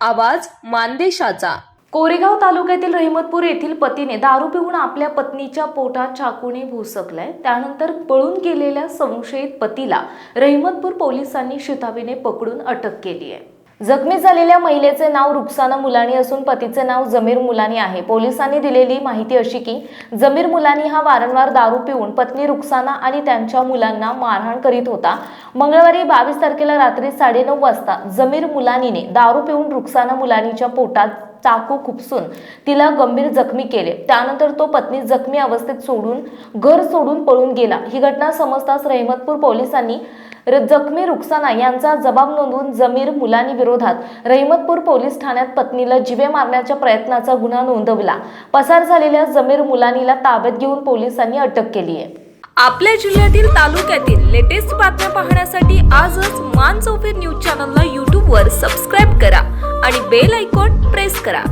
आवाज मानदेशाचा. कोरेगाव तालुक्यातील रहिमतपूर येथील पतीने दारू पिऊन आपल्या पत्नीच्या पोटात चाकूने भोसकलाय. त्यानंतर पळून गेलेल्या संशयित पतीला रहिमतपूर पोलिसांनी शिताबीने पकडून अटक केली आहे जखमी झालेल्या महिलेचे नाव रुक्साना मुलानी असून पतीचे नाव जमीर मुलानी आहे. पोलिसांनी दिलेली माहिती अशी की जमीर मुलानी हा वारंवार दारू पिऊन पत्नी रुक्साना आणि त्यांच्या मुलांना मारहाण करीत होता. मंगळवारी बावीस तारखेला रात्री साडेनऊ वाजता जमीर मुलानीने दारू पिऊन रुक्साना मुलानीच्या पोटात चाकू खुपसून तिला गंभीर जखमी केले. त्यानंतर तो पत्नी जखमी अवस्थेत सोडून घर सोडून पळून गेला. ही घटना समजताच रहिमतपूर पोलिसांनी जखमी रुक्साना यांचा जबाब नोंदवून जमीर मुलानी विरोधात रहिमतपूर पोलीस ठाण्यात पत्नीला जिवे मारण्याच्या प्रयत्नाचा गुन्हा नोंदवला. पसार झालेल्या जमीर मुलानीला ताब्यात घेऊन पोलिसांनी अटक केली आहे. आपल्या जिल्ह्यातील तालुक्यातील लेटेस्ट बातम्या पाहण्यासाठी आजच मान चौफेर न्यूज चॅनलला यूट्यूबवर सबस्क्राईब करा आणि बेल आयकॉन प्रेस करा.